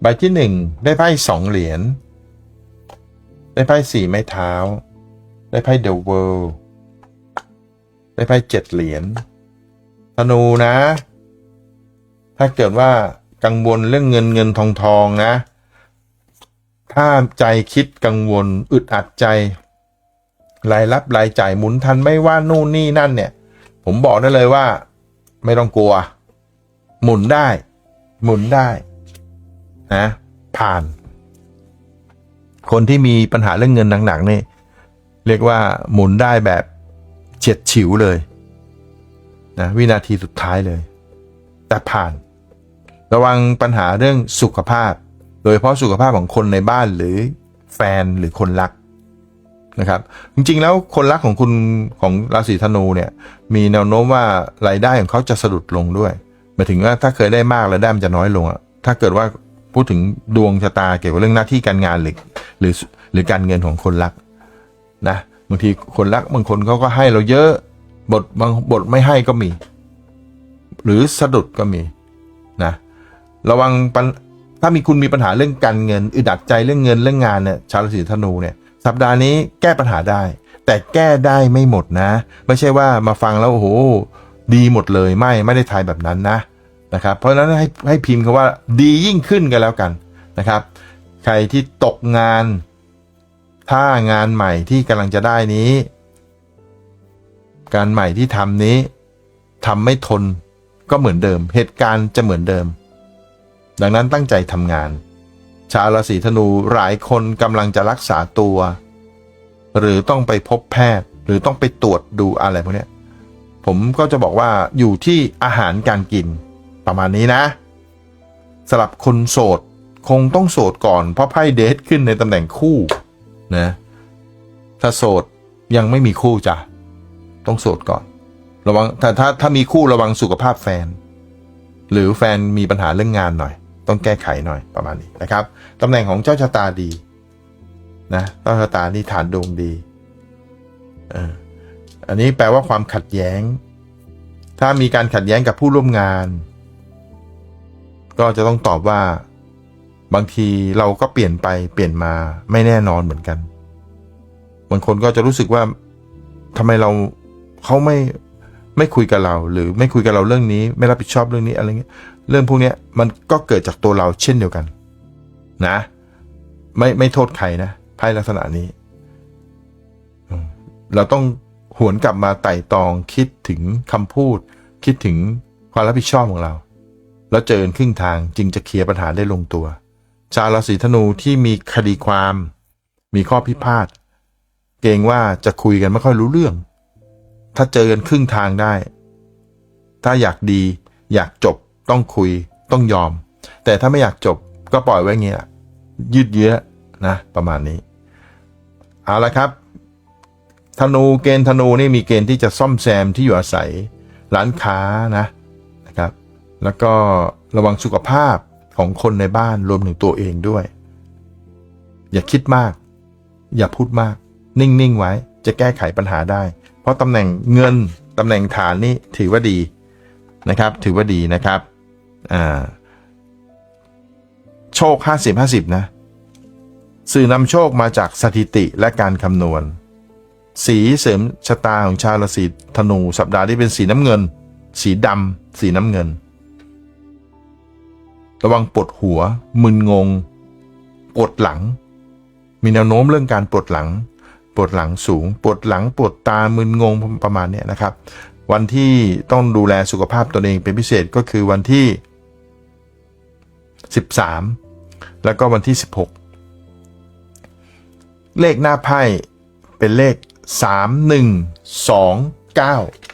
ใบที่หนึ่งได้ไพ่สองเหรียญ ได้ไพ่สี่ไม้เท้า ได้ไพ่เดอะเวิลด์ได้ไพ่เจ็ดเหรียญธนูนะ ถ้าเกิดว่ากังวลเรื่องเงินเงินทองทองนะ ถ้าใจคิดกังวลอึดอัดใจ รายรับรายจ่ายหมุนทันไม่ว่านู่นนี่นั่นเนี่ย ผมบอกได้เลยว่า ไม่ต้องกลัว หมุนได้ หมุนได้ นะผ่าน คนที่มีปัญหาเรื่องเงินหนักๆนี่เรียกว่าหมุนได้แบบเฉียดฉิวเลยนะวินาทีสุดท้ายเลย แต่ผ่าน ระวังปัญหาเรื่องสุขภาพ โดยเฉพาะสุขภาพของคนในบ้านหรือแฟนหรือคนรักนะครับจริงๆแล้วคนรักของคุณของราศีธนูเนี่ยมีแนวโน้มว่ารายได้ของเขาจะสะดุดลงด้วยหมายถึงว่าถ้าเคยได้มากรายได้มันจะน้อยลงอะถ้าเกิดว่า พูดถึงดวงชะตาเกี่ยวกับเรื่องหน้าที่การงานหรือหรือหรือการเงินของคนรักนะบางทีคนรักบางคนเขาก็ให้เราเยอะบทบางบทไม่ให้ก็มี หรือสะดุดก็มีนะระวังปัญถ้ามีคุณมีปัญหาเรื่องการเงิน อึดอัดใจเรื่องเงินเรื่องงานเนี่ยชาวราศีธนูเนี่ย สัปดาห์นี้แก้ปัญหาได้ แต่แก้ได้ไม่หมดนะ ไม่ใช่ว่ามาฟังแล้วโอ้โหดีหมดเลยไม่ไม่ได้ทายแบบนั้นนะ นะครับ เพราะฉะนั้นให้ให้พิมพ์คำว่าดียิ่งขึ้นกันแล้วกันนะครับ ใครที่ตกงาน ถ้างานใหม่ที่กำลังจะได้นี้ การใหม่ที่ทำนี้ทำไม่ทนก็เหมือนเดิม เหตุการณ์จะเหมือนเดิม ดังนั้นตั้งใจทำงาน ชาวราศีธนูหลายคนกำลังจะรักษาตัว หรือต้องไปพบแพทย์หรือต้องไปตรวจดูอะไรพวกนี้ผมก็จะบอกว่าอยู่ที่อาหารการกิน ประมาณนี้นะสำหรับคนโสดคงต้องโสดก่อนเพราะไพ่เดทขึ้นในตำแหน่งคู่นะถ้าโสดยังไม่มีคู่จ้ะต้องโสดก่อน ระวังถ้าถ้าถ้ามีคู่ระวังสุขภาพแฟน หรือแฟนมีปัญหาเรื่องงานหน่อย ต้องแก้ไขหน่อยประมาณนี้นะครับตำแหน่งของเจ้าชะตาดีนะเจ้าชะตานี่ฐานดวงดีออันนี้แปลว่าความขัดแย้ง ถ้ามีการขัดแย้งกับผู้ร่วมงาน ก็จะต้องตอบว่า บางทีเราก็เปลี่ยนไปเปลี่ยนมาไม่แน่นอนเหมือนกัน บางคนก็จะรู้สึกว่าทำไมเราเขาไม่ไม่คุยกับเรา หรือไม่คุยกับเราเรื่องนี้ ไม่รับผิดชอบเรื่องนี้อะไรเงี้ยเรื่องพวกนี้มันก็เกิดจากตัวเราเช่นเดียวกัน นะ ไม่ไม่โทษใครนะไพ่ลักษณะนี้เราต้องหวนกลับมาไต่ตองคิดถึงคำพูด คิดถึงความรับผิดชอบของเรา แล้วเจอครึ่งทางจึงจะเคลียร์ปัญหาได้ลงตัว ชาวราศีธนูที่มีคดีความ มีข้อพิพาทเกรงว่าจะคุยกันไม่ค่อยรู้เรื่อง ถ้าเจอกันครึ่งทางได้ ถ้าอยากดีอยากจบต้องคุยต้องยอม แต่ถ้าไม่อยากจบก็ปล่อยไว้เงี้ยยืดเยื้อนะ ประมาณนี้ เอาละครับธนูเกณฑ์ธนูนี่มีเกณฑ์ที่จะซ่อมแซมที่อยู่อาศัยร้านค้านะนะครับ แล้วก็ระวังสุขภาพของคนในบ้านรวมถึงตัวเองด้วย อย่าคิดมาก อย่าพูดมาก นิ่ง ๆ ไว้จะแก้ไขปัญหาได้ เพราะตำแหน่งเงินตำแหน่งฐานนี่ถือว่าดีนะครับ ถือว่าดีนะครับอ่าโชค 50 50 นะ สื่อนำโชคมาจากสถิติและการคำนวณ สีเสริมชะตาของชาวราศีธนู สัปดาห์ที่เป็นสีน้ำเงิน สีดำสีน้ำเงิน ระวังปวดหัว มึนงง ปวดหลัง มีแนวโน้มเรื่องการปวดหลัง ปวดหลังสูง ปวดหลังปวดตา มึนงงประมาณเนี้ยนะครับ วันที่ต้องดูแลสุขภาพตนเองเป็นพิเศษก็คือวันที่ 13 แล้วก็วันที่ 16 เลขหน้าไพ่เป็นเลข 3 1 2 9